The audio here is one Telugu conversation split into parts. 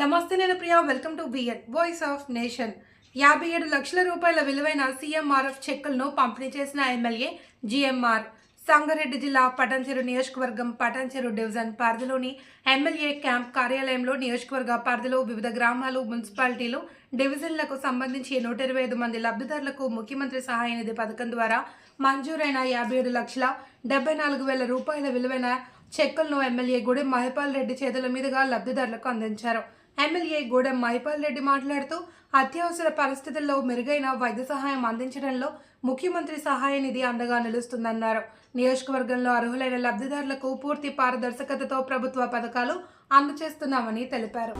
నమస్తే నేను Priya welcome to BN voice of nation యాభై ఏడు లక్షల రూపాయల విలువైన సీఎంఆర్ఎఫ్ చెక్కులను పంపిణీ చేసిన ఎమ్మెల్యే జిఎంఆర్ సంగారెడ్డి జిల్లా పటాన్చెరు నియోజకవర్గం పటాన్చెరు డివిజన్ పరిధిలోని ఎమ్మెల్యే క్యాంప్ కార్యాలయంలో నియోజకవర్గ పరిధిలో వివిధ గ్రామాలు మున్సిపాలిటీలు డివిజన్లకు సంబంధించి నూట ఇరవై ఐదు మంది లబ్ధిదారులకు ముఖ్యమంత్రి సహాయ నిధి పథకం ద్వారా మంజూరైన యాభై ఏడు లక్షల డెబ్బై నాలుగు వేల రూపాయల విలువైన చెక్కులను ఎమ్మెల్యే గుడి మహిపాల్ రెడ్డి చేతుల మీదుగా లబ్ధిదారులకు అందించారు. ఎమ్మెల్యే గూడెం మహిపాల్ రెడ్డి మాట్లాడుతూ అత్యవసర పరిస్థితుల్లో మెరుగైన వైద్య సహాయం అందించడంలో ముఖ్యమంత్రి సహాయ నిధి అండగా నిలుస్తుందన్నారు. నియోజకవర్గంలో అర్హులైన లబ్ధిదారులకు పూర్తి పారదర్శకతతో ప్రభుత్వ పథకాలు అందజేస్తున్నామని తెలిపారు.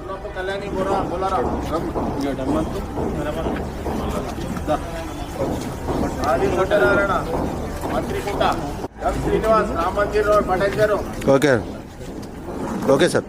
ఓకే. సార్.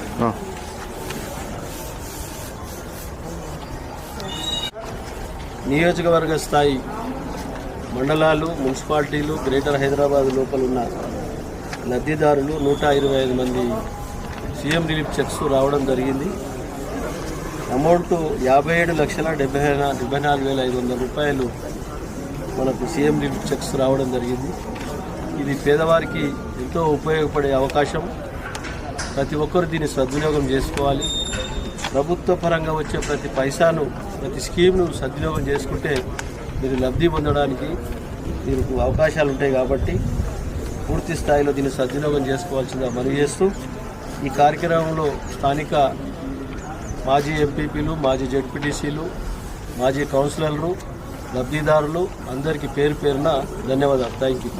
నియోజకవర్గ స్థాయి మండలాలు మున్సిపాలిటీలు గ్రేటర్ హైదరాబాద్ లోపల ఉన్న లబ్ధిదారులు నూట ఇరవై ఐదు మంది సీఎం రిలీఫ్ చెక్స్ రావడం జరిగింది. అమౌంట్ యాభై ఏడు లక్షల డెబ్బై డెబ్బై నాలుగు వేల ఐదు వందల రూపాయలు మనకు సీఎం రిలీఫ్ చెక్స్ రావడం జరిగింది. ఇది పేదవారికి ఎంతో ఉపయోగపడే అవకాశం. ప్రతి ఒక్కరు దీన్ని సద్వినియోగం చేసుకోవాలి. ప్రభుత్వ పరంగా వచ్చే ప్రతి పైసాను ప్రతి స్కీమ్ను సద్వినియోగం చేసుకుంటే మీరు లబ్ధి పొందడానికి మీకు అవకాశాలు ఉంటాయి కాబట్టి పూర్తి స్థాయిలో దీన్ని సద్వినియోగం చేసుకోవాల్సిందిగా మనవి చేస్తూ ఈ కార్యక్రమంలో స్థానిక మాజీ ఎంపీపీలు మాజీ జెడ్పీటీసీలు మాజీ కౌన్సిలర్లు లబ్ధిదారులు అందరికీ పేరు పేరున ధన్యవాదాలు. Thank you